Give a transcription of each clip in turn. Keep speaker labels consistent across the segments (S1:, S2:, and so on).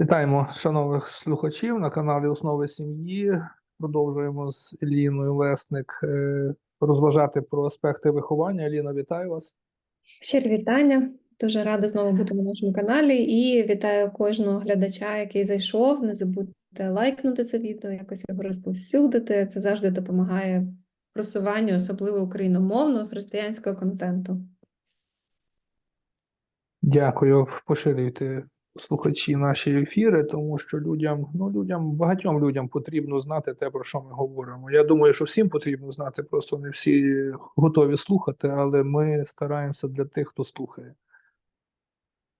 S1: Вітаємо шановних слухачів на каналі Основи сім'ї. Продовжуємо з Еліною Лесник е, розважати про аспекти виховання. Еліна, вітаю вас.
S2: Щирі вітання. Дуже рада знову бути на нашому каналі і вітаю кожного глядача, який зайшов. Не забудьте лайкнути це відео, якось його розповсюдити. Це завжди допомагає просуванню, особливо україномовного християнського контенту.
S1: Дякую. Поширюйте слухачі наші ефіри, тому що людям, ну людям, багатьом людям потрібно знати те, про що ми говоримо. Я думаю, що всім потрібно знати, просто не всі готові слухати, але ми стараємося для тих, хто слухає.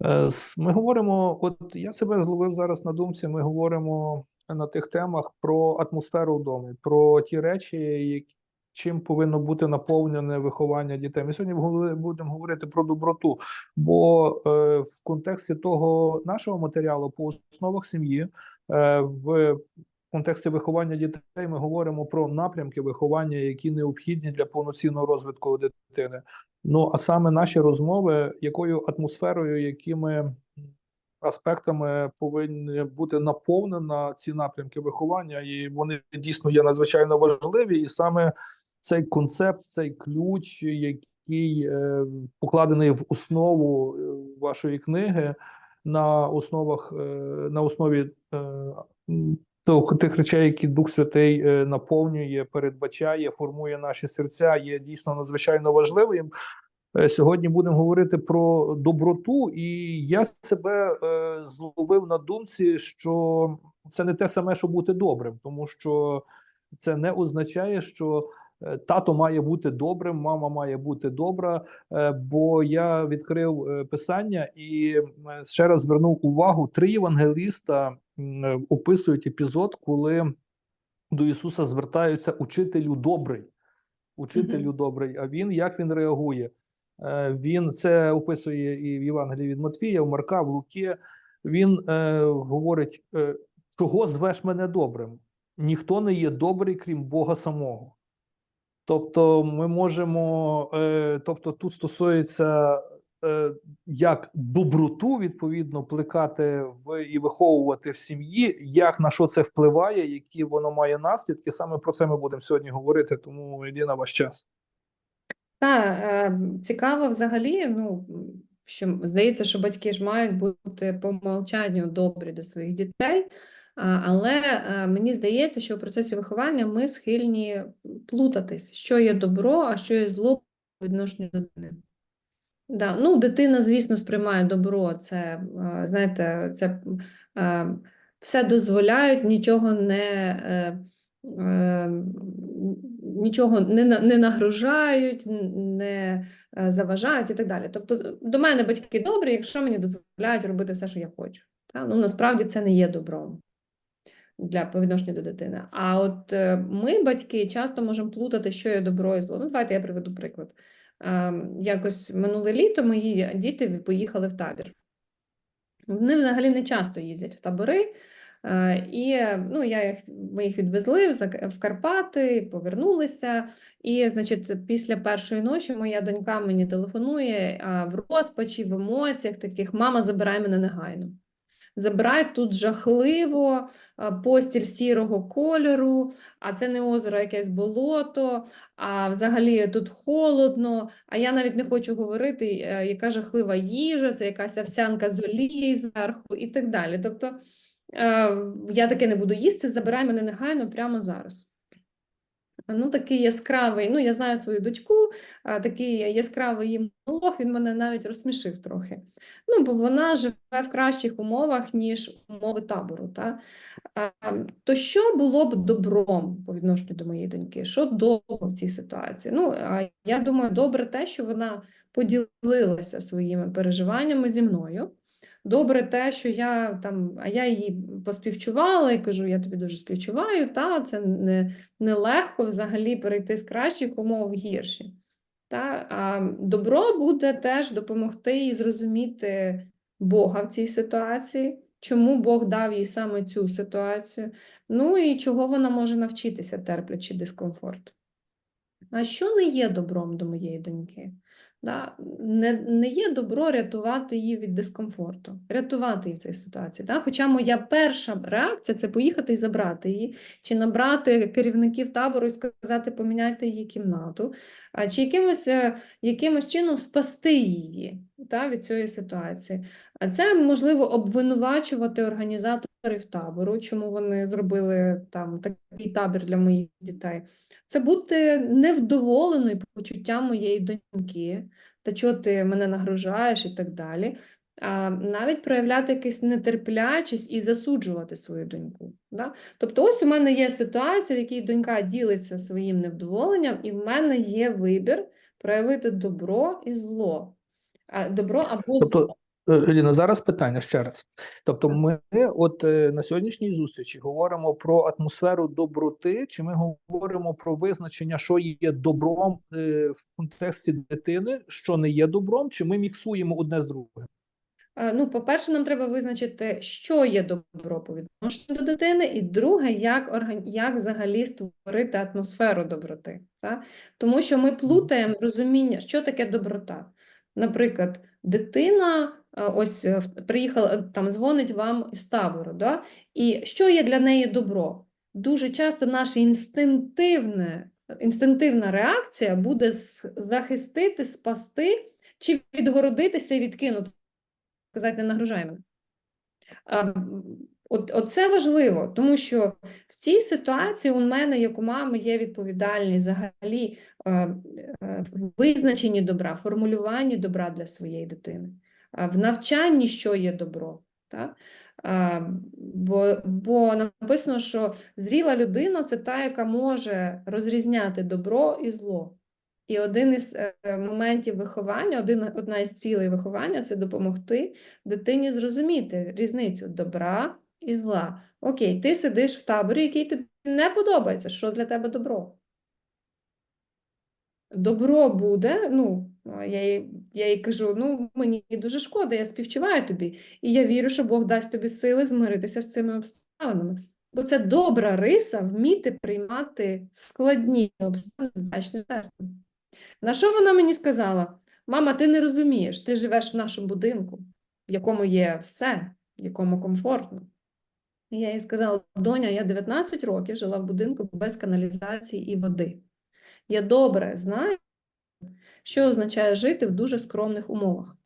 S1: Е, Ми говоримо, от я себе зловив зараз на думці. Ми говоримо на тих темах про атмосферу в домі, про ті речі, які, чим повинно бути наповнене виховання дітей. Ми сьогодні будемо говорити про доброту, бо е, в контексті того нашого матеріалу по основах сім'ї, е, в контексті виховання дітей ми говоримо про напрямки виховання, які необхідні для повноцінного розвитку дитини. Ну а саме наші розмови, якою атмосферою, якими аспектами повинні бути наповнена ці напрямки виховання, і вони дійсно є надзвичайно важливі. І саме цей концепт, цей ключ, який е, покладений в основу е, вашої книги, на основах е, на основі тих речей, які Дух Святий наповнює, передбачає, формує наші серця, є дійсно надзвичайно важливим. Сьогодні будемо говорити про доброту, і я себе е, зловив на думці, що це не те саме, що бути добрим, тому що це не означає, що тато має бути добрим, мама має бути добра. е, Бо я відкрив е, писання і е, ще раз звернув увагу: три євангеліста е, описують епізод, коли до Ісуса звертаються учителю добрий. Учителю добрий. А він як він реагує? Е, Він це описує і в Євангелії від Матвія, в Марка, в Луки. Він е, говорить: е, чого звеш мене добрим? Ніхто не є добрий, крім Бога самого. Тобто, ми можемо, е, тобто, тут стосується е, як доброту, відповідно, плекати в і виховувати в сім'ї, як на що це впливає, які воно має наслідки. Саме про це ми будемо сьогодні говорити. Тому Еліна, ваш час.
S2: Та е, цікаво взагалі, ну що здається, що батьки ж мають бути по умовчанню добрі до своїх дітей. Але е, мені здається, що в процесі виховання ми схильні плутатись, що є добро, а що є зло по відношенню до дитини. Да, ну, дитина, звісно, сприймає добро, це, е, знаєте, це е, все дозволяють, нічого не, нічого не, не нагружають, не заважають і так далі. Тобто до мене батьки добрі, якщо мені дозволяють робити все, що я хочу. Та? Ну, насправді це не є добром для по відношенню до дитини. А от е, ми, батьки, часто можемо плутати, що є добро і зло. Ну, давайте я приведу приклад. Ем, Якось минуле літо мої діти поїхали в табір. Вони взагалі не часто їздять в табори. е, І ну, я їх, ми їх відвезли в, Карпати, повернулися. І, значить, після першої ночі моя донька мені телефонує в розпачі, в емоціях таких: мама, забирай мене негайно. Забирай тут жахливо, постіль сірого кольору, а це не озеро, якесь болото, а взагалі тут холодно, а я навіть не хочу говорити, е, яка жахлива їжа, це якась овсянка з олією зверху і так далі. Тобто е, я таке не буду їсти, забирай мене негайно прямо зараз. Ну, такий яскравий, ну, я знаю свою дочку, такий яскравий її монолог, він мене навіть розсмішив трохи. Ну, бо вона живе в кращих умовах, ніж умови табору. Та? То що було б добром по відношенню до моєї доньки? Що добро в цій ситуації? Ну, а я думаю, добре те, що вона поділилася своїми переживаннями зі мною. Добре те, що я там, а я її поспівчувала і кажу, я тобі дуже співчуваю, та це не, нелегко взагалі перейти з кращих умов в гірші. Та? А добро буде теж допомогти їй зрозуміти Бога в цій ситуації, чому Бог дав їй саме цю ситуацію, ну і чого вона може навчитися, терплячи дискомфорт. А що не є добром до моєї доньки? Да? Не, не є добро рятувати її від дискомфорту, рятувати її в цій ситуації. Да? Хоча моя перша реакція це поїхати і забрати її, чи набрати керівників табору і сказати, поміняйте її кімнату, а, чи якимось, е, якимось чином спасти її да, від цієї ситуації. А це можливо обвинувачувати організаторів табору, чому вони зробили там такий табір для моїх дітей. Це бути невдоволеною почуттям моєї доньки, та чого ти мене нагружаєш і так далі. А навіть проявляти якусь нетерплячість і засуджувати свою доньку. Да? Тобто, ось у мене є ситуація, в якій донька ділиться своїм невдоволенням, і в мене є вибір проявити добро і зло. А добро або
S1: Тобто,
S2: зло.
S1: Еліна, зараз питання ще раз. Тобто, ми от е, на сьогоднішній зустрічі говоримо про атмосферу доброти, чи ми говоримо про визначення, що є добром е, в контексті дитини, що не є добром, чи ми міксуємо одне з другим?
S2: Е, Ну, по-перше, нам треба визначити, що є добро по відношенню до дитини, і друге, як, орган... як взагалі створити атмосферу доброти. Та? Тому що ми плутаємо розуміння, що таке доброта. Наприклад, дитина ось е, приїхала, е, там дзвонить вам із табору, да? і що є для неї добро? Дуже часто наша інстинктивне, інстинктивна реакція буде захистити, спасти чи відгородитися і відкинути сказати, не нагружай мене. От, це важливо, тому що в цій ситуації у мене, як у мами, є відповідальність взагалі е, е, визначенні добра, формулюванні добра для своєї дитини, в навчанні, що є добро. Так? Бо, бо написано, що зріла людина це та, яка може розрізняти добро і зло. І один із е, моментів виховання, один, одна із цілей виховання це допомогти дитині зрозуміти різницю добра і зла. Окей, ти сидиш в таборі, який тобі не подобається. Що для тебе добро? Добро буде, ну, я я їй кажу: ну, мені дуже шкода, я співчуваю тобі. І я вірю, що Бог дасть тобі сили змиритися з цими обставинами. Бо це добра риса вміти приймати складні обставини з вдячним серцем. На що вона мені сказала? Мама, ти не розумієш, ти живеш в нашому будинку, в якому є все, в якому комфортно. І я їй сказала: доня, я 19 років жила в будинку без каналізації і води. Я добре знаю, що означає жити в дуже скромних умовах.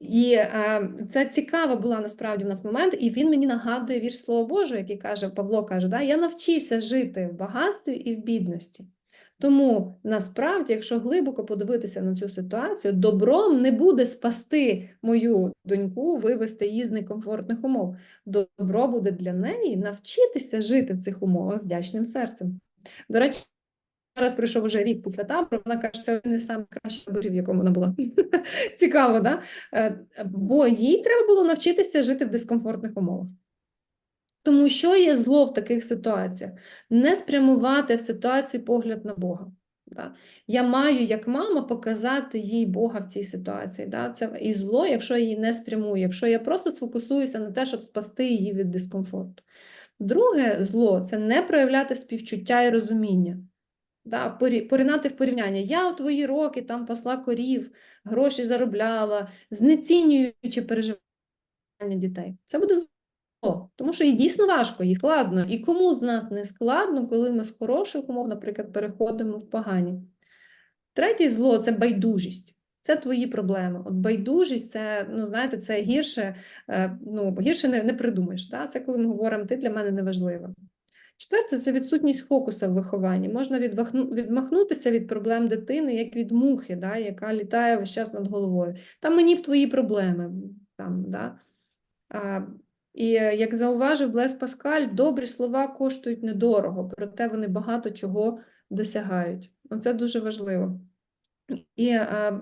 S2: І е, це цікава була насправді в нас момент, і він мені нагадує вірш Слова Божого, який каже, Павло каже, да, я навчився жити в багатстві і в бідності. Тому насправді, якщо глибоко подивитися на цю ситуацію, добром не буде спасти мою доньку, вивести її з некомфортних умов. Добро буде для неї навчитися жити в цих умовах з вдячним серцем. До речі, зараз пройшов вже рік після табору, вона каже, це один із найкращих таборів, в якому вона була. Цікаво, да? Е, Бо їй треба було навчитися жити в дискомфортних умовах. Тому що є зло в таких ситуаціях? Не спрямувати в ситуації погляд на Бога. Да? Я маю, як мама, показати їй Бога в цій ситуації. Да? Це і зло, якщо я її не спрямую, якщо я просто сфокусуюся на те, щоб спасти її від дискомфорту. Друге зло це не проявляти співчуття і розуміння. Да, поринати в порівняння. Я у твої роки там пасла корів, гроші заробляла, знецінюючи переживання дітей. Це буде зло, тому що їй дійсно важко, їй складно. І кому з нас не складно, коли ми з хороших умов, наприклад, переходимо в погані. Третє зло це байдужість. Це твої проблеми. От байдужість, це, ну знаєте, це гірше, е, ну, гірше не, не придумаєш. Да? Це коли ми говоримо, ти для мене не. Четверте це відсутність фокуса в вихованні. Можна відмахнутися від проблем дитини, як від мухи, да, яка літає весь час над головою. Там мені б твої проблеми. Там, да. а, і е, як зауважив Блес Паскаль, добрі слова коштують недорого, проте вони багато чого досягають. Оце дуже важливо. І е,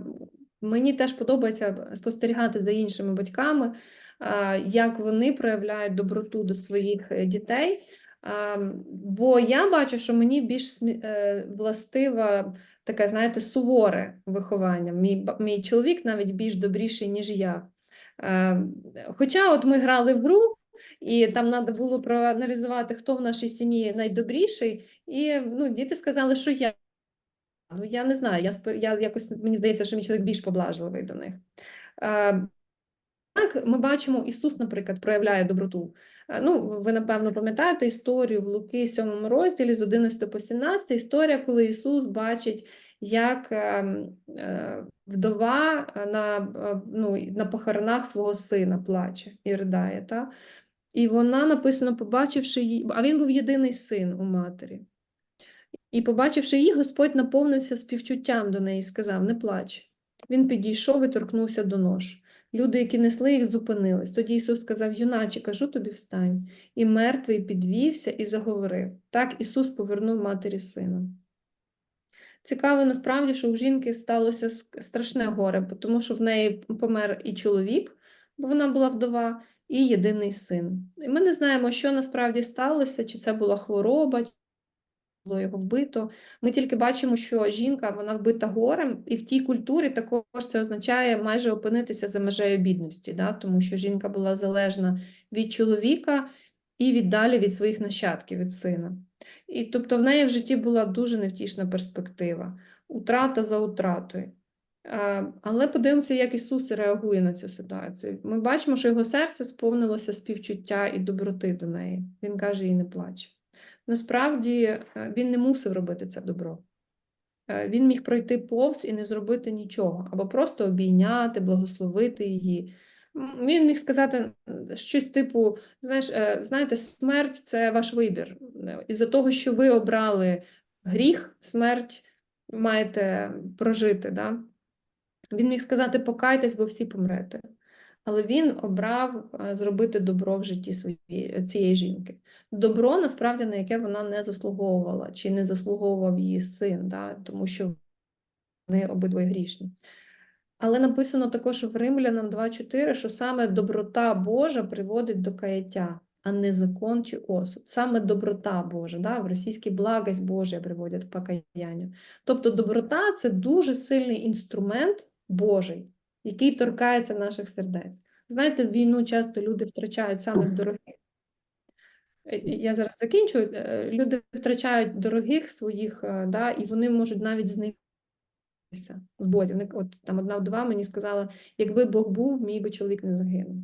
S2: мені теж подобається спостерігати за іншими батьками, е, як вони проявляють доброту до своїх е, дітей. А, Бо я бачу, що мені більш е, властива таке, знаєте, суворе виховання. Мій, мій чоловік навіть більш добріший, ніж я. Е, Хоча от ми грали в гру, і там треба було проаналізувати, хто в нашій сім'ї найдобріший, і ну, діти сказали, що я. ну я не знаю, я, я якось мені здається, що мій чоловік більш поблажливий до них. Е, Так, ми бачимо, Ісус, наприклад, проявляє доброту. Е, Ну, ви, напевно, пам'ятаєте історію в Луки 7 розділі з 11 по 17, історія, коли Ісус бачить, як ем, е, вдова е, на, е, ну, на похоронах свого сина плаче і ридає. Та? І вона написано, побачивши її, а він був єдиний син у матері. І, побачивши її, Господь наповнився співчуттям до неї і сказав: Не плач. Він підійшов і торкнувся до нож. Люди, які несли їх, зупинились. Тоді Ісус сказав: Юначе, кажу тобі, встань. І мертвий підвівся і заговорив. Так Ісус повернув матері сина. Цікаво насправді, що у жінки сталося страшне горе, тому що в неї помер і чоловік, бо вона була вдова, і єдиний син. І ми не знаємо, що насправді сталося, чи це була хвороба, було його вбито. Ми тільки бачимо, що жінка вона вбита горем, і в тій культурі також це означає майже опинитися за межею бідності, да? тому що жінка була залежна від чоловіка і віддалі від своїх нащадків, від сина. І тобто в неї в житті була дуже невтішна перспектива, утрата за утратою. Але подивимося, як Ісус реагує на цю ситуацію. Ми бачимо, що його серце сповнилося співчуття і доброти до неї. Він каже їй не плач. Насправді е, він не мусив робити це добро. Е, Він міг пройти повз і не зробити нічого, або просто обійняти, благословити її. Він міг сказати щось типу: знаєш, е, знаєте, смерть це ваш вибір. Із-за того, що ви обрали гріх, смерть маєте прожити. Да? Він міг сказати покайтесь, бо всі помрете. Але він обрав е, зробити добро в житті своєї цієї жінки. Добро, насправді, на яке вона не заслуговувала, чи не заслуговував її син, да? тому що вони обидвоє грішні. Але написано також в Римлянам 2.4, що саме доброта Божа приводить до каяття, а не закон чи осуд. Саме доброта Божа, да? в російській благость Божа приводять к покаянню. Тобто доброта це дуже сильний інструмент Божий, який торкається наших сердець. Знаєте, в війну часто люди втрачають саме дорогих. Е, Я зараз закінчую. Е, Люди втрачають дорогих своїх, е, да, і вони можуть навіть зневіритися в Бозі. Вони- От там одна вдова мені сказала: якби Бог був, мій би чоловік не загинув.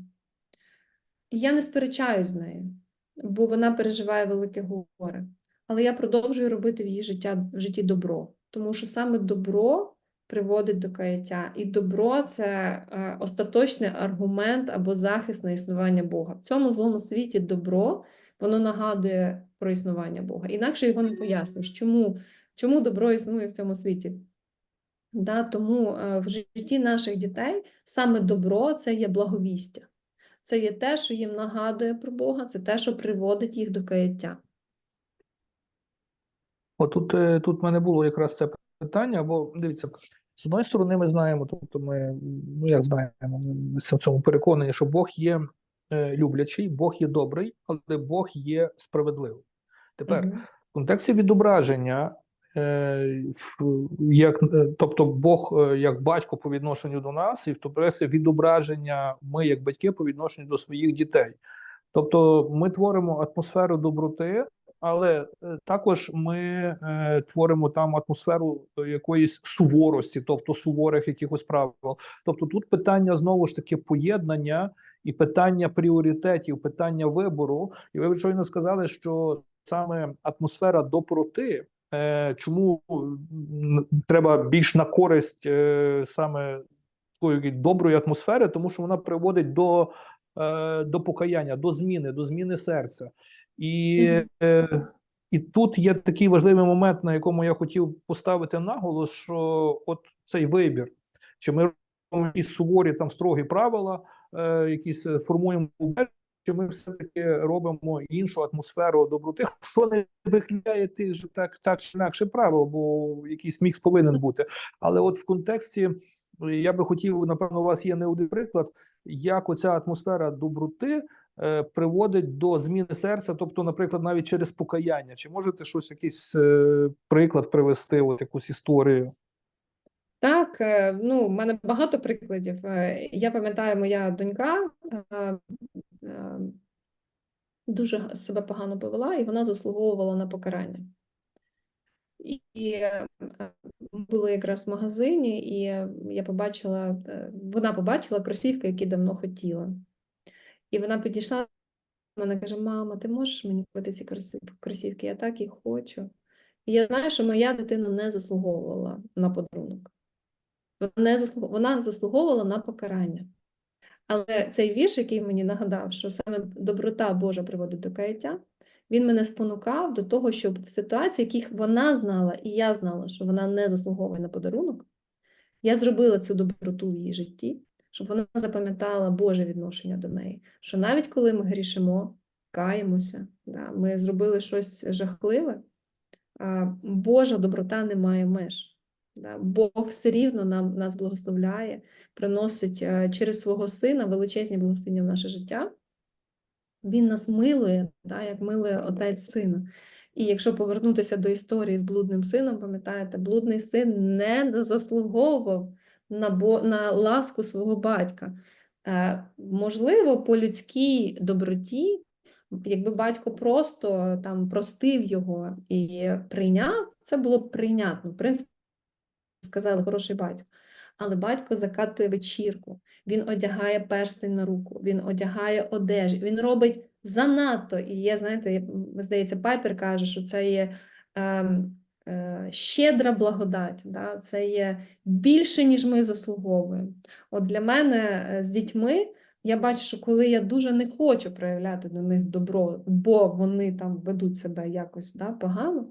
S2: І я не сперечаюсь з нею, бо вона переживає велике горе. Але я продовжую робити в її життя, в житті добро, тому що саме добро приводить до каяття, і добро це е, остаточний аргумент або захист на існування Бога. В цьому злому світі добро воно нагадує про існування Бога. Інакше його не поясниш, чому, чому добро існує в цьому світі. Да, тому е, в житті наших дітей саме добро це є благовістя. Це є те, що їм нагадує про Бога, це те, що приводить їх до каяття.
S1: Отут е, тут в мене було якраз це питання, бо дивіться, з одної сторони, ми знаємо, тобто ми, ну як знаємо, ми в цьому переконані, що Бог є е, люблячий, Бог є добрий, але Бог є справедливий. Тепер
S2: Мгм.
S1: в контексті відображення, е, в- як, е, тобто Бог е, як батько по відношенню до нас, і в контексті відображення ми як батьки по відношенню до своїх дітей. Тобто ми творимо атмосферу доброти, але е, також ми е, творимо там атмосферу якоїсь суворості, тобто суворих якихось правил. Тобто тут питання знову ж таки поєднання і питання пріоритетів, питання вибору. І ви щойно сказали, що саме атмосфера доброти. е, Чому треба більш на користь саме такої доброї атмосфери, тому що вона приводить до, е, до покаяння, до зміни, до зміни серця. І, е, і тут є такий важливий момент, на якому я хотів поставити наголос, що от цей вибір, чи ми робимо якісь суворі там строгі правила, е, якісь формуємо, чи ми все-таки робимо іншу атмосферу доброти, що не виглядає тих же так, так чи інакше правил, бо якийсь мікс повинен бути. Але от в контексті я би хотів, напевно, у вас є не один приклад, як оця атмосфера доброти е, приводить до зміни серця, тобто, наприклад, навіть через покаяння. Чи можете щось, якийсь е, приклад привести, от якусь історію?
S2: Так, е, ну, в мене багато прикладів. Я пам'ятаю, моя донька дуже себе погано повела, і вона заслуговувала на покарання. І, були якраз в магазині, і я побачила, е, вона побачила кросівки, які давно хотіла. І вона підійшла до мене каже: Мама, ти можеш мені купити ці кросівки? Я так їх хочу. І я знаю, що моя дитина не заслуговувала на подарунок. Вона, не заслуг... вона заслуговувала на покарання. Але цей вірш, який мені нагадав, що саме доброта Божа приводить до каяття, він мене спонукав до того, щоб в ситуації, яких вона знала, і я знала, що вона не заслуговує на подарунок, я зробила цю доброту в її житті, щоб вона запам'ятала Боже відношення до неї. Що навіть коли ми грішимо, каємося, да, ми зробили щось жахливе, Божа доброта не має меж. Бог все рівно нам, нас благословляє, приносить е, через свого сина величезні благословення в наше життя. Він нас милує, да, як милує отець сина. І якщо повернутися до історії з блудним сином, пам'ятаєте, блудний син не заслуговував на, бо, на ласку свого батька. Е, можливо, по людській доброті, якби батько просто там простив його і прийняв, це було б прийнятно. В принципі, сказали, хороший батько. Але батько закатує вечірку, він одягає перстень на руку, він одягає одежі, він робить занадто. І є, знаєте, здається, Пайпер каже, що це є ем, е, щедра благодать, да? це є більше, ніж ми заслуговуємо. От для мене е, з дітьми я бачу, що коли я дуже не хочу проявляти до них добро, бо вони там ведуть себе якось да, погано,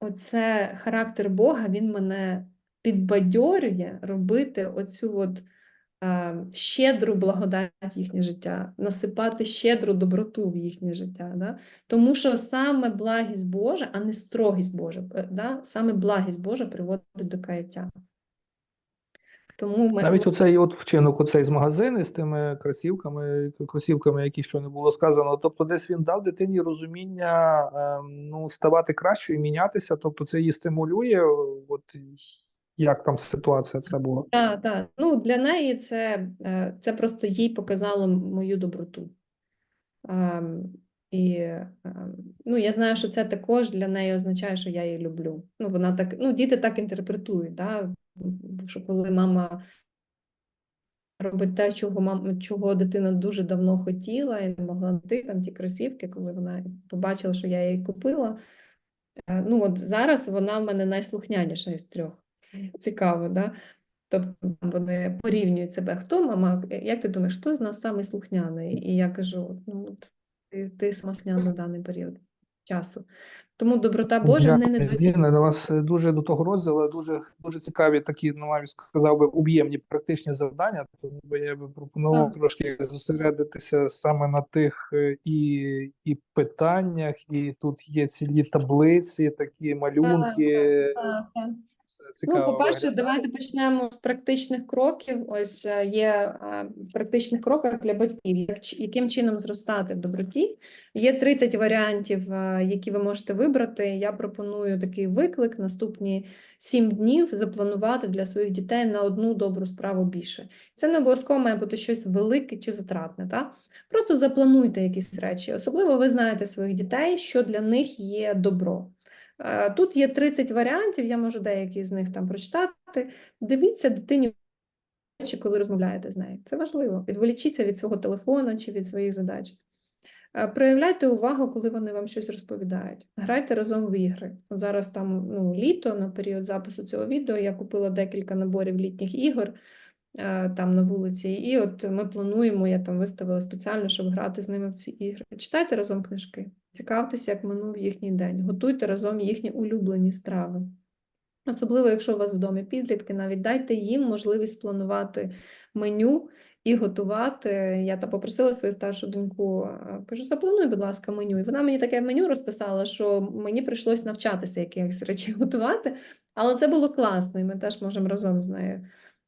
S2: оце характер Бога, він мене підбадьорює робити оцю от е, щедру благодать їхнє життя, насипати щедру доброту в їхнє життя. Да? Тому що саме благість Божа, а не строгість Божа, е, да? саме благість Божа приводить до каяття. Тому ми...
S1: Навіть оцей от вчинок, оцей з магазини з тими кросівками, кросівками, які що не було сказано. Тобто, десь він дав дитині розуміння ем, ну, ставати кращою, мінятися. Тобто, це її стимулює. От як там ситуація це була?
S2: Так, так. Ну, для неї це, е, це просто їй показало мою доброту. Ем, І ем, ну, я знаю, що це також для неї означає, що я її люблю. Ну, вона так, ну, діти так інтерпретують, да? що коли мама робить те, чого мама, чого дитина дуже давно хотіла і не могла знайти там ті кросівки, коли вона побачила, що я її купила. Е, Ну, от зараз вона в мене найслухняніша із трьох. Цікаво, да? Тобто вони порівнюють себе. Хто мама? Як ти думаєш, хто з нас самий слухняний? І я кажу: ну, от ти, ти слухняна на даний період часу. Тому доброта Божа не недооцінює.
S1: На вас дуже до того розділу дуже дуже цікаві такі, ну навіть сказав би, об'ємні практичні завдання. Тому я би пропонував
S2: Так.
S1: трошки зосередитися саме на тих е, і, і питаннях, і тут є цілі таблиці, такі малюнки.
S2: Так, так.
S1: Все
S2: Ну, по-перше,
S1: виглядає.
S2: давайте почнемо з практичних кроків. Ось е, є е, в практичних кроках для батьків, як, яким чином зростати в доброті. Є 30 варіантів, е, які ви можете вибрати. Я пропоную такий виклик наступні 7 днів запланувати для своїх дітей на одну добру справу більше. Це не обов'язково має бути щось велике чи затратне. Та? Просто заплануйте якісь речі. Особливо ви знаєте своїх дітей, що для них є добро. Е, Тут є 30 варіантів, я можу деякі з них там прочитати. Дивіться дитині коли розмовляєте з нею. Це важливо. Відволічіться від свого телефону чи від своїх задач. Е, Проявляйте увагу, коли вони вам щось розповідають. Грайте разом в ігри. От зараз там ну, літо, на період запису цього відео, я купила декілька наборів літніх ігор е, там на вулиці. І от ми плануємо, я там виставила спеціально, щоб грати з ними в ці ігри. Читайте разом книжки, цікавтеся, як минув їхній день, готуйте разом їхні улюблені страви. Особливо, якщо у вас в підлітки, навіть дайте їм можливість спланувати меню і готувати. Я та попросила свою старшу доньку, кажу, заплануй, будь ласка, меню. І вона мені таке меню розписала, що мені прийшлось навчатися якихось речей готувати, але це було класно, і ми теж можемо разом з нею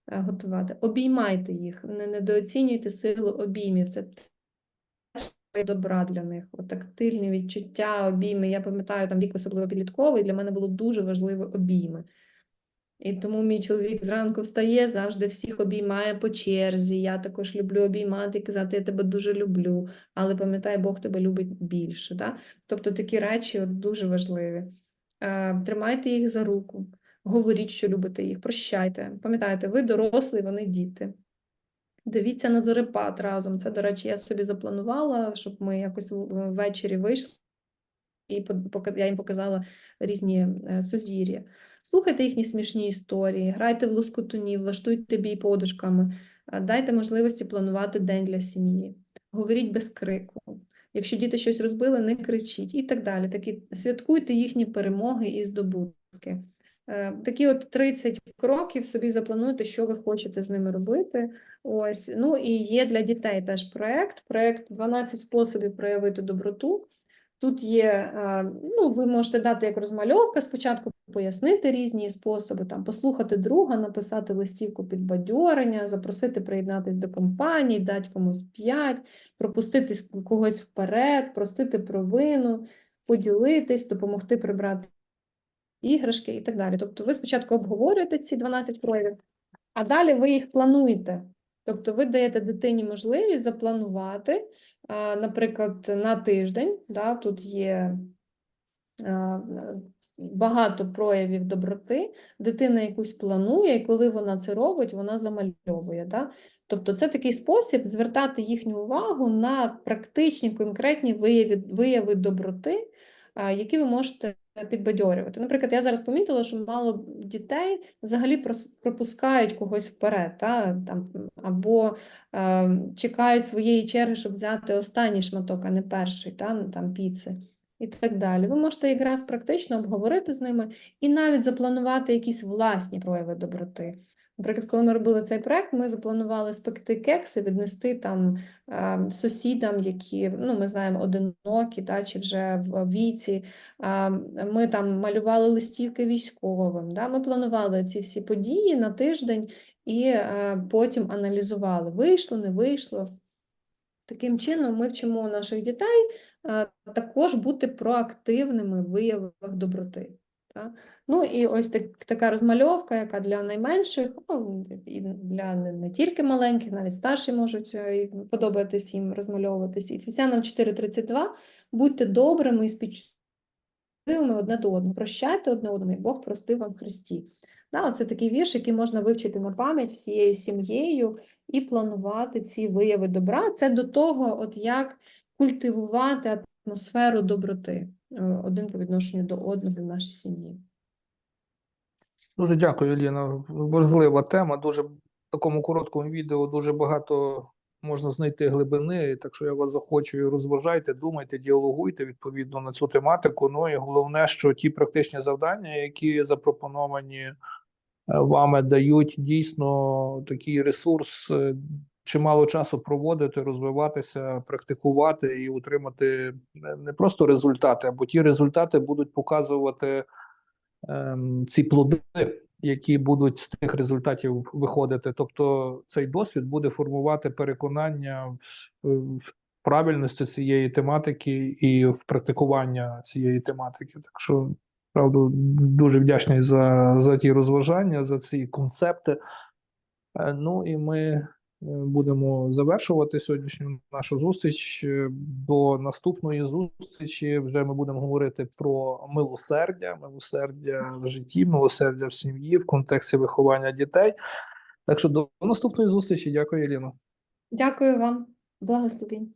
S2: е, готувати. Обіймайте їх, не недооцінюйте силу обіймів. Це добра для них. От тактильні відчуття, обійми. Я пам'ятаю, там вік особливо підлітковий, для мене було дуже важливо обійми. І тому мій чоловік зранку встає, завжди всіх обіймає по черзі. Я також люблю обіймати і казати, я тебе дуже люблю, але пам'ятай, Бог тебе любить більше. Да? Тобто такі речі от, дуже важливі. е, тримайте їх за руку, говоріть, що любите їх, прощайте. Пам'ятайте, ви дорослі, вони діти. Дивіться на зорепад разом. Це, до речі, я собі запланувала, щоб ми якось ввечері вийшли і я їм показала різні е, сузір'я. Слухайте їхні смішні історії, грайте в лоскутунів, влаштуйте бій подушками, дайте можливості планувати день для сім'ї, говоріть без крику. Якщо діти щось розбили, не кричіть і так далі. Такі святкуйте їхні перемоги і здобутки. Е, Такі от 30 кроків собі заплануйте, що ви хочете з ними робити. Ось, ну і є для дітей теж проект. Проект 12 способів проявити доброту. Тут є, е, ну, ви можете дати як розмальовка, спочатку пояснити різні способи, там, послухати друга, написати листівку підбадьорення, запросити приєднатись до компанії, дати комусь п'ять, пропустити когось вперед, простити провину, поділитись, допомогти прибрати іграшки і так далі. Тобто ви спочатку обговорюєте ці 12 проявів, а далі ви їх плануєте. Тобто ви даєте дитині можливість запланувати, наприклад, на тиждень, да, тут є багато проявів доброти, дитина якусь планує, і коли вона це робить, вона замальовує. Да? Тобто це такий спосіб звертати їхню увагу на практичні, конкретні вияви, вияви доброти, які ви можете підбадьорювати. Наприклад, я зараз помітила, що мало дітей взагалі пропускають когось вперед, та, там, або е, чекають своєї черги, щоб взяти останній шматок, а не перший, та, ну, там, піци і так далі. Ви можете якраз практично обговорити з ними і навіть запланувати якісь власні прояви доброти. Наприклад, коли ми робили цей проект, ми запланували спекти кекси, віднести там е, сусідам, які ну, ми знаємо, одинокі, та, чи вже в віці. Ми там малювали листівки військовим. Да? Ми планували ці всі події на тиждень і е, потім аналізували, вийшло, не вийшло. Таким чином, ми вчимо наших дітей е, також бути проактивними в виявах доброти. Ну і ось так, така розмальовка, яка для найменших, ну, і для не, не тільки маленьких, навіть старші можуть е, подобатись їм розмальовуватись. Ефесянам 4.32 будьте добрими і співчутливими одне до одного. Прощайте одне одному, як Бог простив вам в Христі. Да, це такий вірш, який можна вивчити на пам'ять всією сім'єю і планувати ці вияви добра. Це до того, от як культивувати атмосферу доброти е, один по відношенню до одного в нашій сім'ї.
S1: Дуже дякую, Ліна. Важлива тема. Дуже в такому короткому відео дуже багато можна знайти глибини. Так що я вас захочую, розважайте, думайте, діалогуйте відповідно на цю тематику. Ну і головне, що ті практичні завдання, які запропоновані е, вами, дають дійсно такий ресурс. Чимало часу проводити, розвиватися, практикувати і отримати не- просто результати, або ті результати будуть показувати ем, ці плоди, які будуть з тих результатів виходити. Тобто цей досвід буде формувати переконання в, в правильності цієї тематики і в практикування цієї тематики. Так що, правда, дуже вдячний за, за ті розважання, за ці концепти. Е, Ну і ми будемо завершувати сьогоднішню нашу зустріч. Е, До наступної зустрічі вже ми будемо говорити про милосердя, милосердя в житті, милосердя в сім'ї в контексті виховання дітей. Так що до наступної зустрічі. Дякую, Еліно.
S2: Дякую вам, благословінь.